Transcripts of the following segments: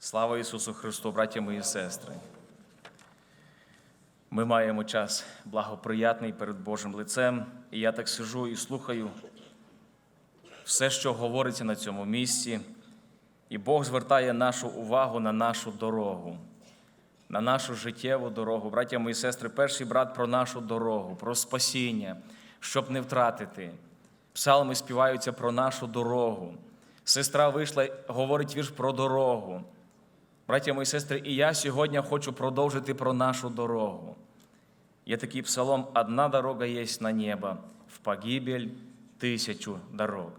Слава Ісусу Христу, браття мої сестри. Ми маємо час благоприятний перед Божим лицем, і я так сижу і слухаю все, що говориться на цьому місці, і Бог звертає нашу увагу на нашу дорогу, на нашу життєву дорогу. Браття мої сестри, перший брат про нашу дорогу, про спасіння, щоб не втратити. Псалми співаються про нашу дорогу. Сестра вийшла, говорить вірш про дорогу. Браття мої сестри, і я сьогодні хочу продовжити про нашу дорогу. Є такий псалом: одна дорога є на небо, в погибель тисячу дорог.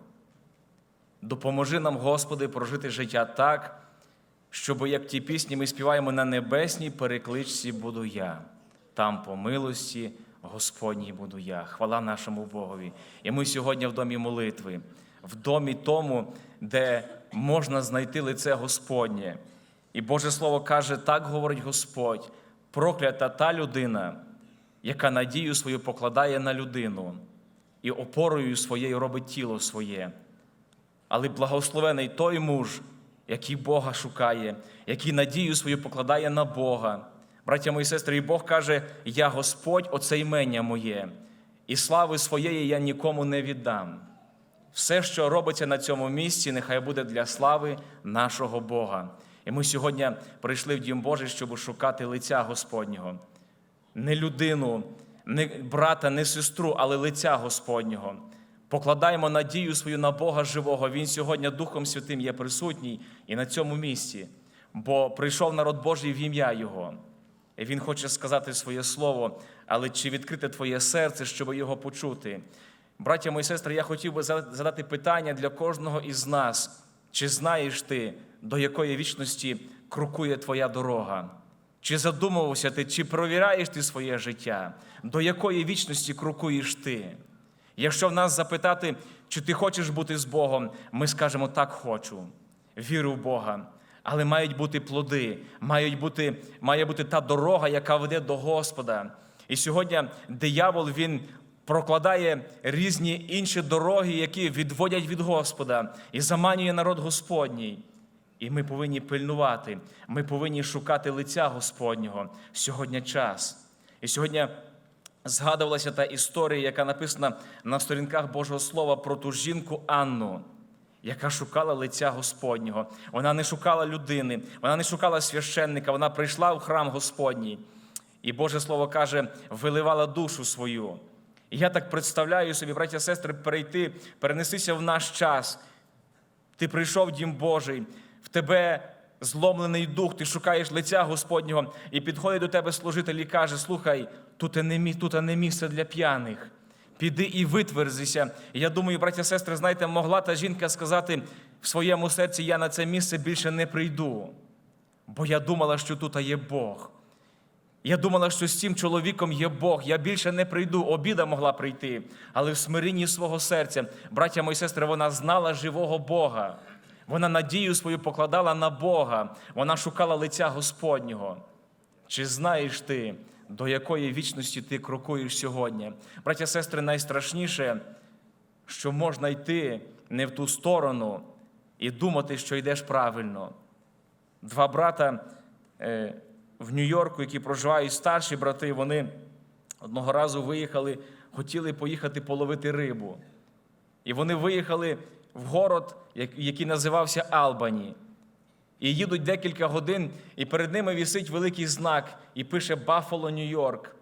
Допоможи нам, Господи, прожити життя так, щоб, як ті пісні ми співаємо на небесній перекличці буду я, там по милості Господній буду я. Хвала нашому Богові. І ми сьогодні в домі молитви, в домі тому, де можна знайти лице Господнє. І Боже Слово каже, так говорить Господь, проклята та людина, яка надію свою покладає на людину і опорою своєю робить тіло своє. Але благословений той муж, який Бога шукає, який надію свою покладає на Бога. Браття мої сестри, і Бог каже: Я Господь, оце імення моє, і слави своєї я нікому не віддам. Все, що робиться на цьому місці, нехай буде для слави нашого Бога. І ми сьогодні прийшли в Дім Божий, щоб шукати лиця Господнього. Не людину, не брата, не сестру, але лиця Господнього. Покладаємо надію свою на Бога живого. Він сьогодні Духом Святим є присутній і на цьому місці, бо прийшов народ Божий в ім'я Його. І Він хоче сказати своє слово, але чи відкрите твоє серце, щоб його почути? Браття мої сестри, я хотів би задати питання для кожного із нас. Чи знаєш ти, до якої вічності крокує твоя дорога? Чи задумувався ти, чи провіряєш ти своє життя, до якої вічності крокуєш ти? Якщо в нас запитати, чи ти хочеш бути з Богом, ми скажемо так хочу. Віру в Бога. Але мають бути плоди, мають бути, має бути та дорога, яка веде до Господа. І сьогодні диявол він прокладає різні інші дороги, які відводять від Господа, і заманює народ Господній. І ми повинні пильнувати, ми повинні шукати лиця Господнього. Сьогодні час. І сьогодні згадувалася та історія, яка написана на сторінках Божого Слова про ту жінку Анну, яка шукала лиця Господнього. Вона не шукала людини, вона не шукала священника, вона прийшла в храм Господній. І Боже Слово каже, виливала душу свою. І я так представляю собі, браття сестри, перейти, перенестися в наш час. Ти прийшов в дім Божий, тебе зломлений дух, ти шукаєш лиця Господнього, і підходить до тебе служитель і каже: Слухай, тут не, тут не місце для п'яних. Піди і витверзися. Я думаю, браття сестри, знаєте, могла та жінка сказати в своєму серці: я на це місце більше не прийду, бо я думала, що тут є Бог. Я думала, що з цим чоловіком є Бог. Я більше не прийду. Обіда могла прийти, але в смиренні свого серця, браття мої сестри, вона знала живого Бога. Вона надію свою покладала на Бога. Вона шукала лиця Господнього. Чи знаєш ти, до якої вічності ти крокуєш сьогодні? Браття сестри, найстрашніше, що можна йти не в ту сторону і думати, що йдеш правильно. Два брата. Е, в Нью-Йорку, які проживають старші брати, вони одного разу виїхали, хотіли поїхати половити рибу. І вони виїхали в город, який називався Албані. І їдуть декілька годин, і перед ними вісить великий знак, і пише Баффало, Нью-Йорк.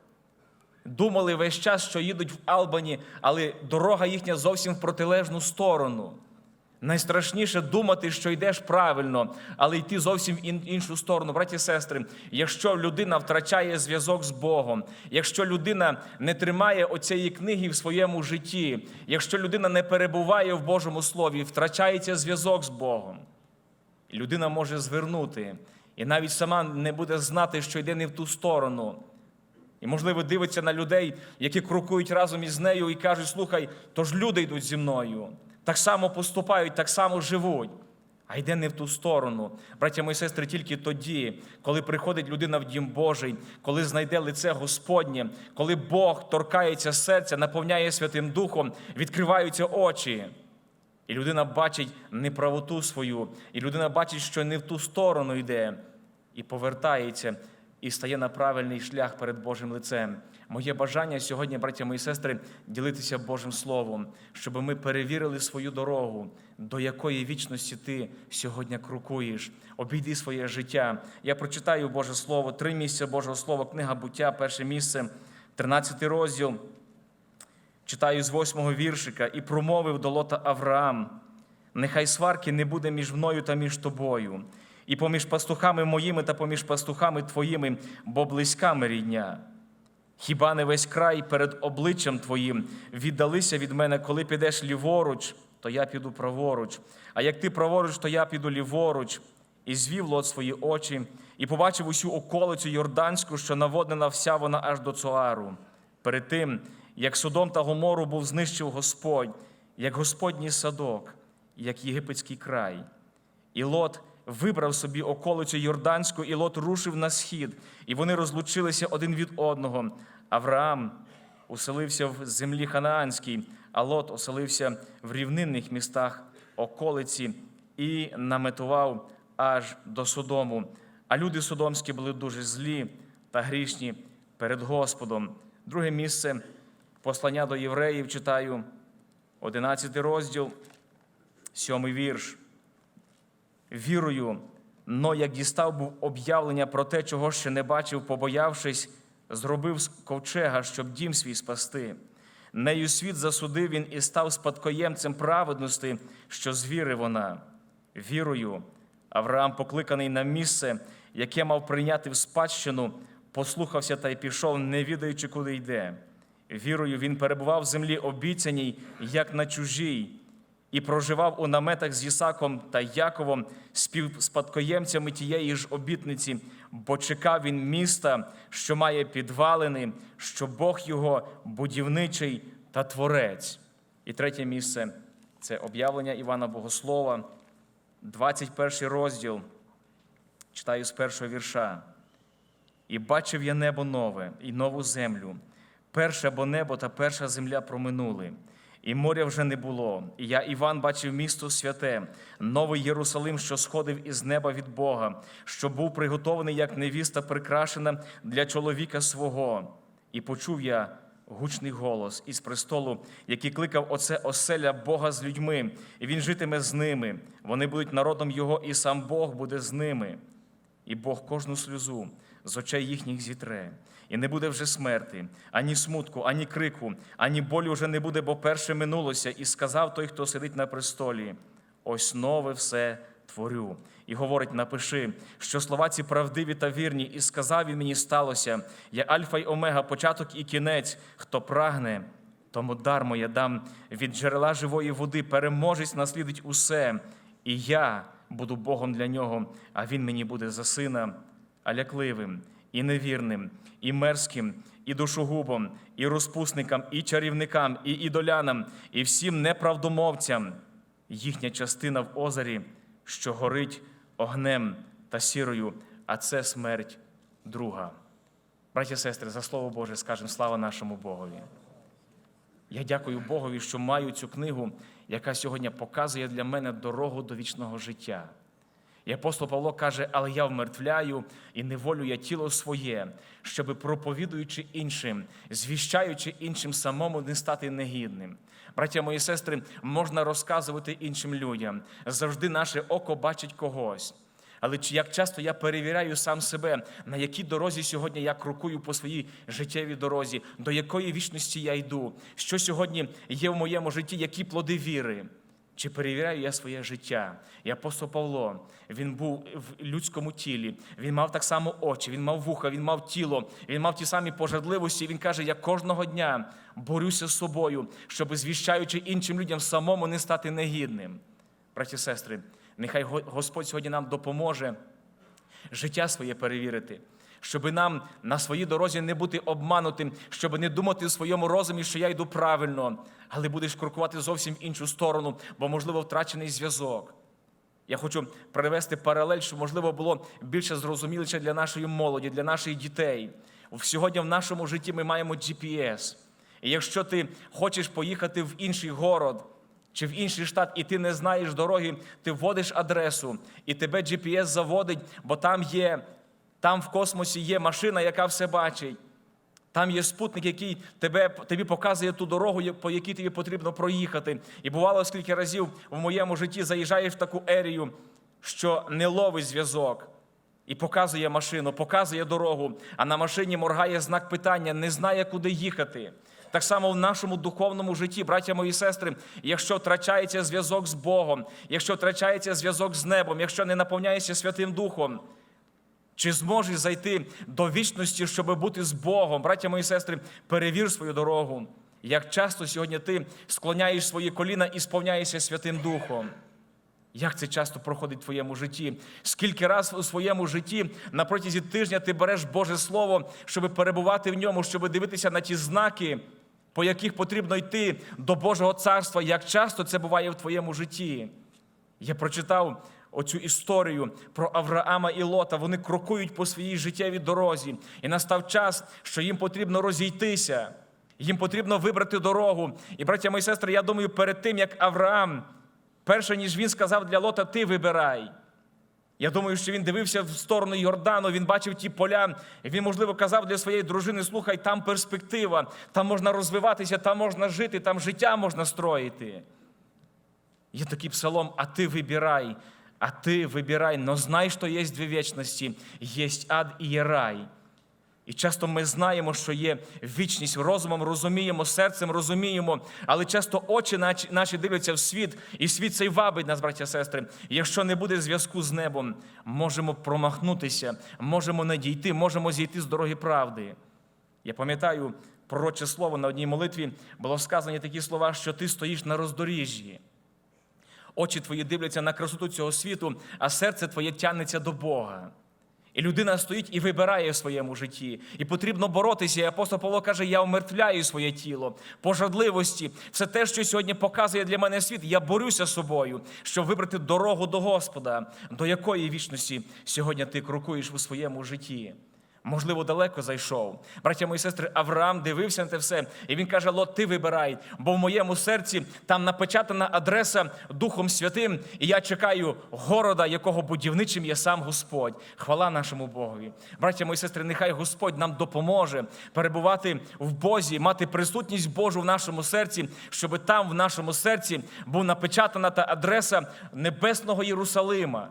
Думали весь час, що їдуть в Албані, але дорога їхня зовсім в протилежну сторону. Найстрашніше думати, що йдеш правильно, але йти зовсім в іншу сторону. Браті і сестри, якщо людина втрачає зв'язок з Богом, якщо людина не тримає оцієї книги в своєму житті, якщо людина не перебуває в Божому Слові, втрачається зв'язок з Богом, людина може звернути і навіть сама не буде знати, що йде не в ту сторону. І, можливо, дивиться на людей, які крокують разом із нею і кажуть: слухай, то ж люди йдуть зі мною так само поступають, так само живуть, а йде не в ту сторону. Браття мої сестри, тільки тоді, коли приходить людина в дім Божий, коли знайде лице Господнє, коли Бог торкається серця, наповняє Святим Духом, відкриваються очі. І людина бачить неправоту свою, і людина бачить, що не в ту сторону йде, і повертається, і стає на правильний шлях перед Божим лицем. Моє бажання сьогодні, браття мої сестри, ділитися Божим Словом, щоб ми перевірили свою дорогу, до якої вічності ти сьогодні крокуєш. Обійди своє життя. Я прочитаю Боже Слово, три місця Божого Слова, книга буття, перше місце, 13 розділ. Читаю з восьмого віршика, і промовив до Лота Авраам: нехай сварки не буде між мною та між тобою, і поміж пастухами моїми та поміж пастухами твоїми, бо близька ми рідня. Хіба не весь край перед обличчям Твоїм віддалися від мене, коли підеш ліворуч, то я піду праворуч, а як ти праворуч, то я піду ліворуч. І звів лот свої очі, і побачив усю околицю Йорданську, що наводнена вся вона аж до Цоару. Перед тим, як Содом та Гомору був знищив Господь, як Господній садок, як єгипетський край. І Лот вибрав собі околицю Йорданську, і Лот рушив на схід, і вони розлучилися один від одного. Авраам уселився в землі Ханаанській, а Лот оселився в рівнинних містах околиці і наметував аж до Содому. А люди содомські були дуже злі та грішні перед Господом. Друге місце послання до євреїв читаю, 11 розділ, 7 вірш вірою, но як дістав був об'явлення про те, чого ще не бачив, побоявшись, зробив з ковчега, щоб дім свій спасти. Нею світ засудив він і став спадкоємцем праведності, що з віри вона. Вірою, Авраам, покликаний на місце, яке мав прийняти в спадщину, послухався та й пішов, не відаючи, куди йде. Вірою він перебував в землі обіцяній, як на чужій, і проживав у наметах з Ісаком та Яковом, співспадкоємцями тієї ж обітниці, бо чекав він міста, що має підвалини, що Бог його будівничий та творець. І третє місце це об'явлення Івана Богослова, 21 розділ. Читаю з першого вірша. І бачив я небо нове і нову землю. Перше бо небо та перша земля проминули, і моря вже не було. І я, Іван, бачив місто святе, новий Єрусалим, що сходив із неба від Бога, що був приготований як невіста, прикрашена для чоловіка свого. І почув я гучний голос із престолу, який кликав Оце оселя Бога з людьми, і він житиме з ними. Вони будуть народом Його, і сам Бог буде з ними. І Бог кожну сльозу з очей їхніх зітре, і не буде вже смерти, ані смутку, ані крику, ані болю вже не буде, бо перше минулося, і сказав той, хто сидить на престолі: ось нове все творю. І говорить: напиши, що слова ці правдиві та вірні, і сказав він мені сталося: я Альфа й Омега, початок і кінець, хто прагне. Тому дармо я дам. Від джерела живої води, переможець наслідить усе, і я буду Богом для нього, а він мені буде за сина, а лякливим, і невірним, і мерзким, і душогубом, і розпусникам, і чарівникам, і ідолянам, і всім неправдомовцям. Їхня частина в озері, що горить огнем та сірою, а це смерть друга. Браті і сестри, за слово Боже, скажемо слава нашому Богові. Я дякую Богові, що маю цю книгу, яка сьогодні показує для мене дорогу до вічного життя. І апостол Павло каже, але я вмертвляю і неволю я тіло своє, щоби проповідуючи іншим, звіщаючи іншим самому не стати негідним. Браття мої сестри, можна розказувати іншим людям. Завжди наше око бачить когось. Але як часто я перевіряю сам себе, на якій дорозі сьогодні я крокую по своїй життєвій дорозі, до якої вічності я йду, що сьогодні є в моєму житті, які плоди віри. Чи перевіряю я своє життя? І апостол Павло, він був в людському тілі, він мав так само очі, він мав вуха, він мав тіло, він мав ті самі пожадливості. Він каже: я кожного дня борюся з собою, щоб звіщаючи іншим людям самому не стати негідним. Браті сестри, нехай Господь сьогодні нам допоможе життя своє перевірити, щоб нам на своїй дорозі не бути обманутим, щоб не думати в своєму розумі, що я йду правильно, але будеш крокувати зовсім іншу сторону, бо, можливо, втрачений зв'язок. Я хочу привести паралель, щоб, можливо, було більше зрозуміліше для нашої молоді, для наших дітей. Сьогодні в нашому житті ми маємо GPS. І якщо ти хочеш поїхати в інший город, чи в інший штат, і ти не знаєш дороги, ти вводиш адресу, і тебе GPS заводить, бо там є, там в космосі є машина, яка все бачить. Там є спутник, який тебе, тобі показує ту дорогу, по якій тобі потрібно проїхати. І бувало скільки разів в моєму житті заїжджаєш в таку ерію, що не ловить зв'язок. І показує машину, показує дорогу, а на машині моргає знак питання, не знає, куди їхати. Так само в нашому духовному житті, браття мої сестри, якщо втрачається зв'язок з Богом, якщо втрачається зв'язок з небом, якщо не наповняєшся Святим Духом, чи зможеш зайти до вічності, щоб бути з Богом? Браття мої сестри, перевір свою дорогу. Як часто сьогодні ти склоняєш свої коліна і сповняєшся Святим Духом? Як це часто проходить в твоєму житті? Скільки раз у своєму житті на протязі тижня ти береш Боже Слово, щоб перебувати в ньому, щоб дивитися на ті знаки, по яких потрібно йти до Божого царства? Як часто це буває в твоєму житті? Я прочитав оцю історію про Авраама і Лота. Вони крокують по своїй життєвій дорозі, і настав час, що їм потрібно розійтися. Їм потрібно вибрати дорогу. І, браття мої сестри, я думаю, перед тим, як Авраам, перше ніж він сказав для Лота, ти вибирай. Я думаю, що він дивився в сторону Йордану, він бачив ті поля. і Він, можливо, казав для своєї дружини: слухай, там перспектива, там можна розвиватися, там можна жити, там життя можна строїти. Є такий псалом, а ти вибирай, а ти вибирай, но знай, що є дві вічності, є ад і рай. І часто ми знаємо, що є вічність розумом, розуміємо, серцем розуміємо, але часто очі наші, дивляться в світ, і світ цей вабить нас, браття сестри. Якщо не буде зв'язку з небом, можемо промахнутися, можемо не дійти, можемо зійти з дороги правди. Я пам'ятаю пророче слово на одній молитві було сказані такі слова, що ти стоїш на роздоріжжі. Очі твої дивляться на красоту цього світу, а серце твоє тягнеться до Бога. І людина стоїть і вибирає в своєму житті. І потрібно боротися. І апостол Павло каже: я умертвляю своє тіло, пожадливості, все те, що сьогодні показує для мене світ. Я борюся з собою, щоб вибрати дорогу до Господа, до якої вічності сьогодні ти крокуєш у своєму житті. Можливо, далеко зайшов. Браття мої сестри, Авраам дивився на те все, і він каже: Лот, ти вибирай, бо в моєму серці там напечатана адреса Духом Святим, і я чекаю города, якого будівничим є сам Господь. Хвала нашому Богові. Браття мої сестри, нехай Господь нам допоможе перебувати в Бозі, мати присутність Божу в нашому серці, щоб там, в нашому серці, був напечатана та адреса небесного Єрусалима.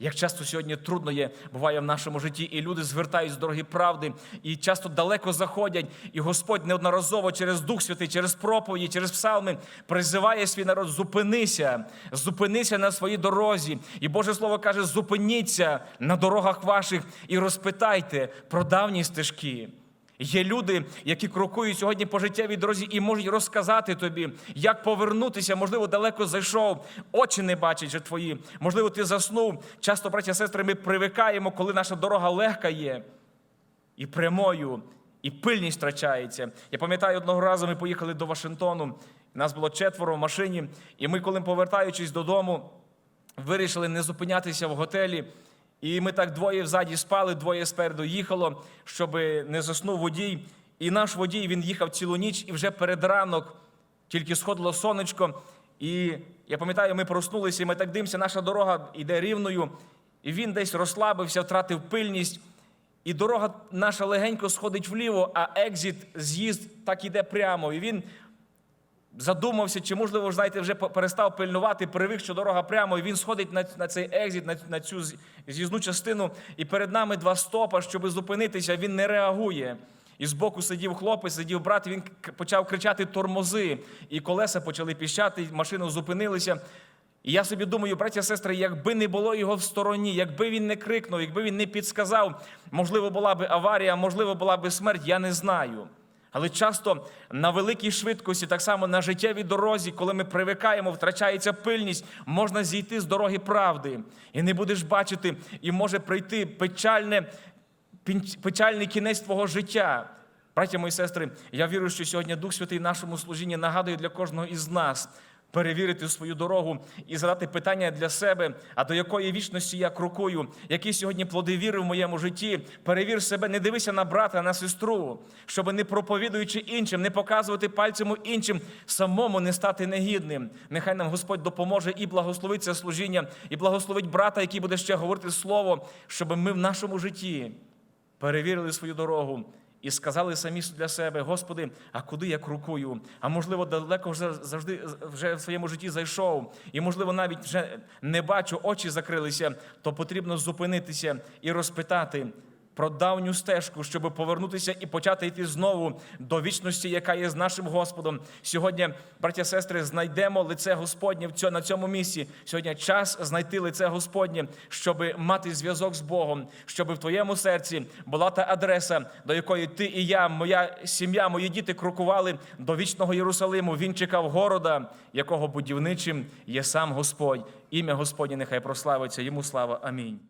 Як часто сьогодні трудно є, буває в нашому житті, і люди звертають з дороги правди, і часто далеко заходять, і Господь неодноразово через Дух Святий, через проповіді, через псалми призиває свій народ: зупинися, зупинися на своїй дорозі. І Боже Слово каже: зупиніться на дорогах ваших і розпитайте про давні стежки. Є люди, які крокують сьогодні по життєвій дорозі і можуть розказати тобі, як повернутися, можливо, далеко зайшов, очі не бачать же твої. Можливо, ти заснув. Часто, браття сестри, ми привикаємо, коли наша дорога легка є, і прямою, і пильність втрачається. Я пам'ятаю, одного разу ми поїхали до Вашингтону. Нас було четверо в машині, і ми, коли повертаючись додому, вирішили не зупинятися в готелі. І ми так двоє взаді спали, двоє спереду їхало, щоб не заснув водій. І наш водій він їхав цілу ніч, і вже перед ранок тільки сходило сонечко. І я пам'ятаю, ми проснулися, і ми так дивимося, наша дорога йде рівною, і він десь розслабився, втратив пильність. І дорога наша легенько сходить вліво, а екзит, з'їзд так іде прямо. І він задумався, чи, можливо, знаєте, вже перестав пильнувати, привик, що дорога прямо, і він сходить на на цей екзит, на, на цю з'їзну частину, і перед нами два стопа, щоб зупинитися, він не реагує. І збоку сидів хлопець, сидів брат, і він почав кричати тормози, і колеса почали піщати, машину зупинилися. І я собі думаю, браття сестри, якби не було його в стороні, якби він не крикнув, якби він не підсказав, можливо, була би аварія, можливо, була би смерть, я не знаю. Але часто на великій швидкості, так само на життєвій дорозі, коли ми привикаємо, втрачається пильність, можна зійти з дороги правди. І не будеш бачити, і може прийти печальне, печальний кінець твого життя. Браття мої сестри, я вірю, що сьогодні Дух Святий нашому служінні нагадує для кожного із нас. Перевірити свою дорогу і задати питання для себе, а до якої вічності я крокую, які сьогодні плоди віри в моєму житті. Перевір себе, не дивися на брата, на сестру, щоб не проповідуючи іншим, не показувати пальцем іншим, самому не стати негідним. Нехай нам Господь допоможе і благословить це служіння, і благословить брата, який буде ще говорити слово, щоб ми в нашому житті перевірили свою дорогу і сказали самі для себе: Господи, а куди я крокую? А можливо, далеко вже завжди вже в своєму житті зайшов, і можливо, навіть вже не бачу, очі закрилися, то потрібно зупинитися і розпитати. Про давню стежку, щоб повернутися і почати йти знову до вічності, яка є з нашим Господом. Сьогодні, браття сестри, знайдемо лице Господнє на цьому місці. Сьогодні час знайти лице Господнє, щоб мати зв'язок з Богом, щоб в твоєму серці була та адреса, до якої ти і я, моя сім'я, мої діти крокували до вічного Єрусалиму. Він чекав города, якого будівничим є сам Господь. Ім'я Господнє нехай прославиться. Йому слава. Амінь.